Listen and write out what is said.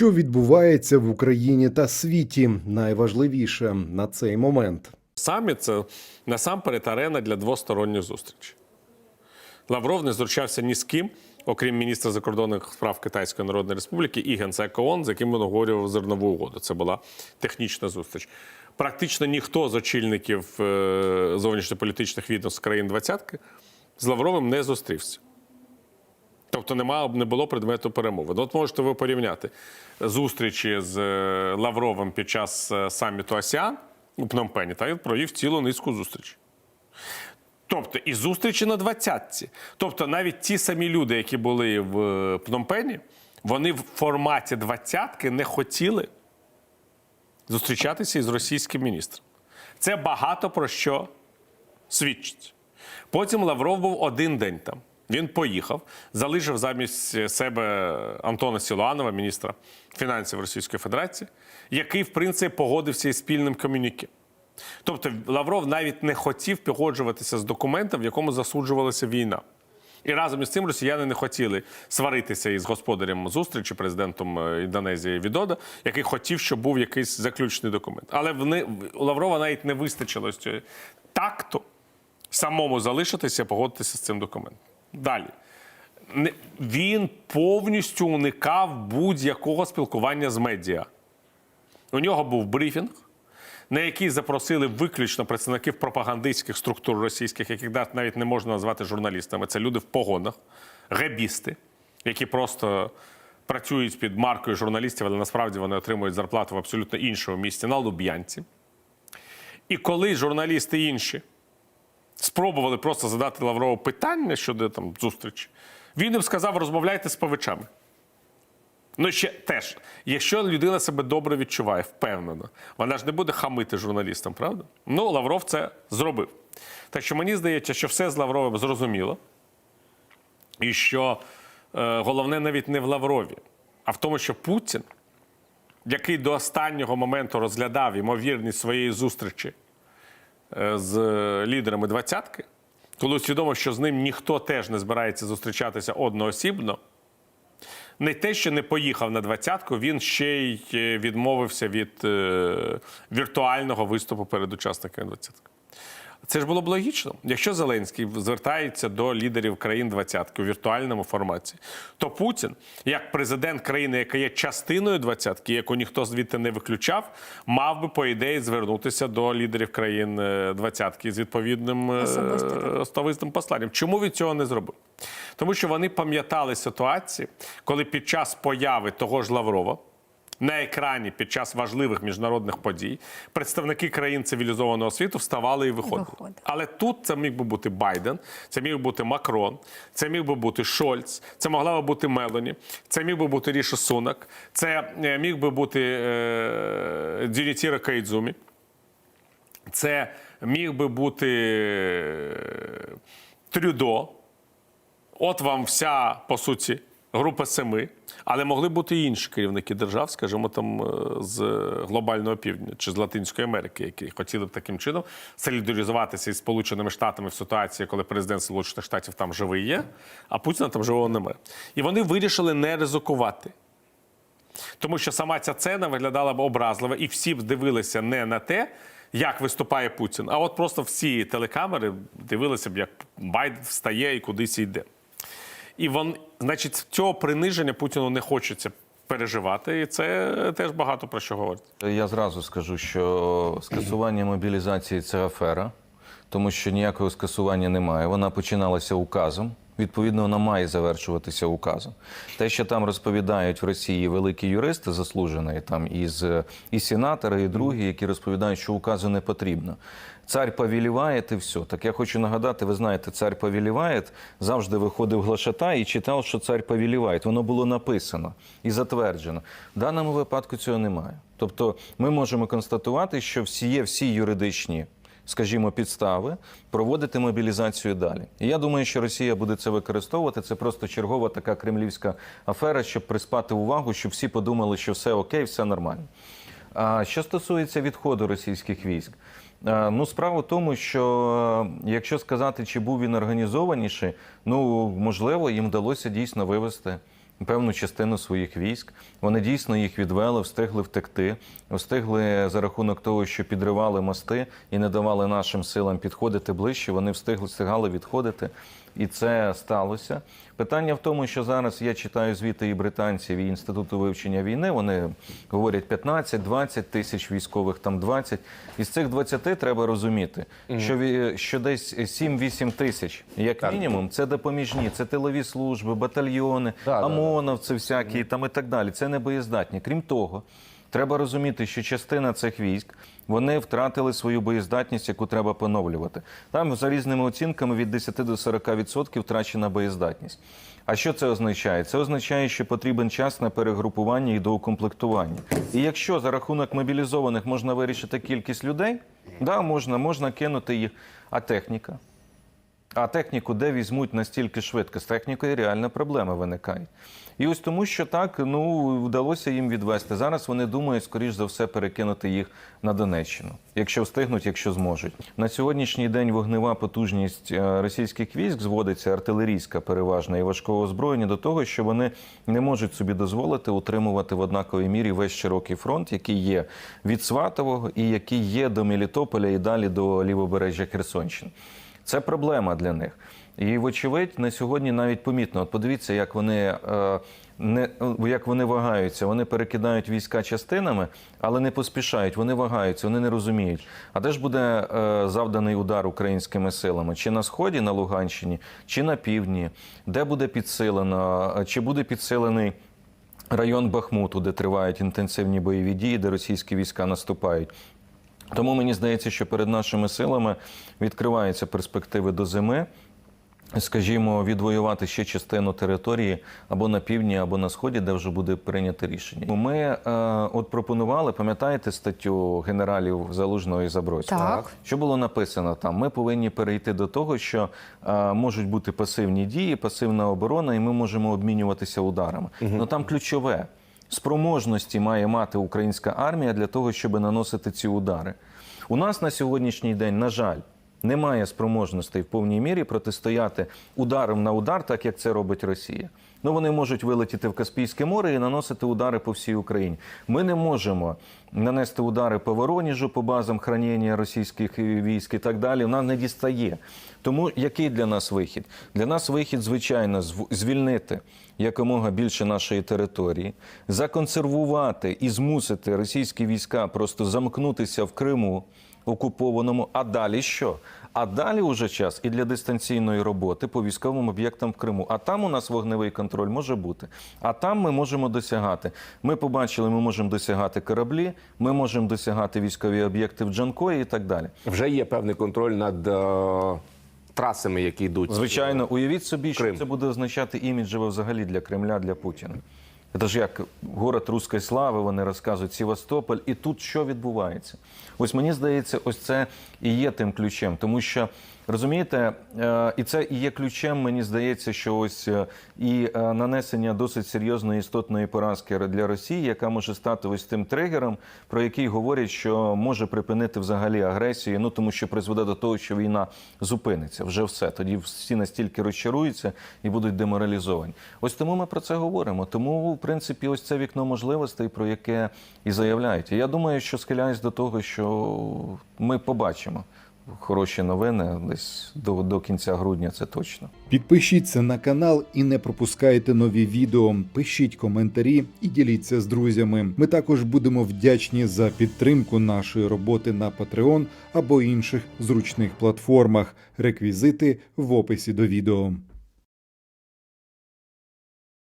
Що відбувається в Україні та світі, найважливіше на цей момент. Саміт це насамперед арена для двосторонніх зустрічей. Лавров не зустрічався ні з ким, окрім міністра закордонних справ Китайської Народної Республіки і генсека ООН, з яким він обговорював зернову угоду. Це була технічна зустріч. Практично ніхто з очільників е, зовнішньополітичних відомств країн двадцятки з Лавровим не зустрівся. Тобто нема, не було предмету перемови. От можете ви порівняти зустрічі з е, Лавровим під час е, саміту АСіАН у Пномпені, та він провів цілу низку зустрічей. Тобто і зустрічі на двадцятці. Тобто навіть ті самі люди, які були в е, Пномпені, вони в форматі двадцятки не хотіли зустрічатися із російським міністром. Це багато про що свідчить. Потім Лавров був один день там. Він поїхав, залишив замість себе Антона Сілуанова, міністра фінансів Російської Федерації, який, в принципі, погодився із спільним комюніке. Тобто Лавров навіть не хотів погоджуватися з документом, в якому засуджувалася війна. І разом із цим росіяни не хотіли сваритися із господарем зустрічі, президентом е, Індонезії Відода, який хотів, щоб був якийсь заключний документ. Але у Лаврова навіть не вистачило цього такту самому залишитися, погодитися з цим документом. Далі. Він повністю уникав будь-якого спілкування з медіа. У нього був брифінг, на який запросили виключно представників пропагандистських структур російських, яких навіть не можна назвати журналістами. Це люди в погонах, гебісти, які просто працюють під маркою журналістів, але насправді вони отримують зарплату в абсолютно іншому місці на Луб'янці. І коли журналісти інші спробували просто задати Лаврову питання щодо там зустрічі, він їм сказав: розмовляйте з павичами. Ну, ще теж, якщо людина себе добре відчуває, впевнено, вона ж не буде хамити журналістам, правда? Ну, Лавров це зробив. Так що мені здається, що все з Лавровим зрозуміло, і що е, головне навіть не в Лаврові, а в тому, що Путін, який до останнього моменту розглядав ймовірність своєї зустрічі з лідерами двадцятки, коли усвідомив, що з ним ніхто теж не збирається зустрічатися одноосібно, не те, що не поїхав на двадцятку, він ще й е, відмовився від е, віртуального виступу перед учасниками двадцятки. Це ж було б логічно. Якщо Зеленський звертається до лідерів країн двадцятки у віртуальному форматі, то Путін, як президент країни, яка є частиною двадцятки, яку ніхто звідти не виключав, мав би по ідеї звернутися до лідерів країн е, двадцятки з відповідним е, особистим посланням. Чому він цього не зробив? Тому що вони пам'ятали ситуації, коли під час появи того ж Лаврова на екрані під час важливих міжнародних подій представники країн цивілізованого світу вставали і виходили. Виходили. Але тут це міг би бути Байден, це міг би бути Макрон, це міг би бути Шольц, це могла би бути Мелоні, це міг би бути Ріші Сунак, це е, міг би бути е, Дінітіра Кайдзумі. Це міг би бути е, Трюдо. От вам вся, по суті, група семи. Але могли бути і інші керівники держав, скажімо, там е, з глобального півдня чи з Латинської Америки, які хотіли б таким чином солідаризуватися із Сполученими Штатами в ситуації, коли президент Сполучених Штатів там живий є, а Путіна там живого немає. І вони вирішили не ризикувати. Тому що сама ця цена виглядала б образливо, і всі б дивилися не на те, як виступає Путін, а от просто всі телекамери дивилися б, як Байден встає і кудись йде. І вон, значить, цього приниження Путіну не хочеться переживати, і це теж багато про що говорить. Я зразу скажу, що скасування мобілізації це афера, тому що ніякого скасування немає. Вона починалася указом. Відповідно, вона має завершуватися указом. Те, що там розповідають в Росії великі юристи, заслужені там із і сенатори, і другі, які розповідають, що указу не потрібно. Цар повіліває, і все. Так я хочу нагадати, ви знаєте, цар повіліває завжди виходив глашата і читав, що цар повіліває. Воно було написано і затверджено. В даному випадку цього немає. Тобто, ми можемо констатувати, що всі є всі юридичні. Скажімо, підстави проводити мобілізацію далі. І я думаю, що Росія буде це використовувати. Це просто чергова така кремлівська афера, щоб приспати увагу, щоб всі подумали, що все окей, все нормально. А що стосується відходу російських військ, ну справа в тому, що е, якщо сказати, чи був він організованіший, ну можливо, їм вдалося дійсно вивести певну частину своїх військ. Вони дійсно їх відвели, встигли втекти, встигли за рахунок того, що підривали мости і не давали нашим силам підходити ближче. Вони встигли встигали відходити. І це сталося. Питання в тому, що зараз я читаю звіти і британців, і інституту вивчення війни. Вони говорять 15-20 тисяч військових, там 20. Із цих 20 треба розуміти, що, ві- що десь 7-8 тисяч, як мінімум, це допоміжні, це тилові служби, батальйони. ОМОНовці всякі там і так далі. Це не боєздатні. Крім того, треба розуміти, що частина цих військ вони втратили свою боєздатність, яку треба поновлювати. Там за різними оцінками від 10 до 40% втрачена боєздатність. А що це означає? Це означає, що потрібен час на перегрупування і доукомплектування. І якщо за рахунок мобілізованих можна вирішити кількість людей, да, можна, можна кинути їх. А техніка? А техніку де візьмуть настільки швидко? З технікою реальна проблема виникає. І ось тому, що так ну вдалося їм відвести. Зараз вони думають, скоріш за все, перекинути їх на Донеччину, якщо встигнуть, якщо зможуть. На сьогоднішній день вогнева потужність е, російських військ зводиться артилерійська переважна і важкого озброєння до того, що вони не можуть собі дозволити утримувати в однаковій мірі весь широкий фронт, який є від Сватового і який є до Мелітополя і далі до лівобережжя Херсонщини. Це проблема для них. І, вочевидь, на сьогодні навіть помітно. От подивіться, як вони, е, не, як вони вагаються. Вони перекидають війська частинами, але не поспішають. Вони вагаються, вони не розуміють. А де ж буде е, завданий удар українськими силами? Чи на сході, на Луганщині, чи на півдні? Де буде підсилено? Е, Чи буде підсилений? Район Бахмуту, де тривають інтенсивні бойові дії, де російські війська наступають. Тому мені здається, що перед нашими силами відкриваються перспективи до зими. Скажімо, відвоювати ще частину території або на півдні, або на сході, де вже буде прийнято рішення. Ми е, от пропонували, пам'ятаєте статтю генералів Залужного і Забродського? Так. Що було написано там? Ми повинні перейти до того, що е, можуть бути пасивні дії, пасивна оборона, і ми можемо обмінюватися ударами. Ну там ключове спроможності має мати українська армія для того, щоб наносити ці удари. У нас на сьогоднішній день, на жаль, немає спроможностей в повній мірі протистояти ударом на удар, так як це робить Росія. Ну вони можуть вилетіти в Каспійське море і наносити удари по всій Україні. Ми не можемо нанести удари по Вороніжу, по базам хранення російських військ і так далі. Вона не дістає. Тому який для нас вихід? Для нас вихід, звичайно, зв- звільнити якомога більше нашої території, законсервувати і змусити російські війська просто замкнутися в Криму окупованому. А далі що? А далі уже час і для дистанційної роботи по військовим об'єктам в Криму. А там у нас вогневий контроль може бути. А там ми можемо досягати. Ми побачили, ми можемо досягати кораблі, ми можемо досягати військові об'єкти в Джанкої і так далі. Вже є певний контроль над е, трасами, які йдуть. Звичайно, уявіть собі, що Крим. це буде означати іміджево взагалі для Кремля, для Путіна. Це ж як город руської слави, вони розказують Севастополь, і тут що відбувається? Ось мені здається, ось це і є тим ключем, тому що розумієте, е, і це і є ключем. Мені здається, що ось е, і е, нанесення досить серйозної істотної поразки для Росії, яка може стати ось тим тригером, про який говорять, що може припинити взагалі агресію. Ну тому що призведе до того, що війна зупиниться. Вже все. Тоді всі настільки розчаруються і будуть деморалізовані. Ось тому ми про це говоримо. Тому, принципі, ось це вікно можливостей, про яке і заявляють. Я думаю, що схиляюсь до того, що ми побачимо хороші новини десь до, до кінця грудня. Це точно. Підпишіться на канал і не пропускайте нові відео. Пишіть коментарі і діліться з друзями. Ми також будемо вдячні за підтримку нашої роботи на Patreon або інших зручних платформах. Реквізити в описі до відео.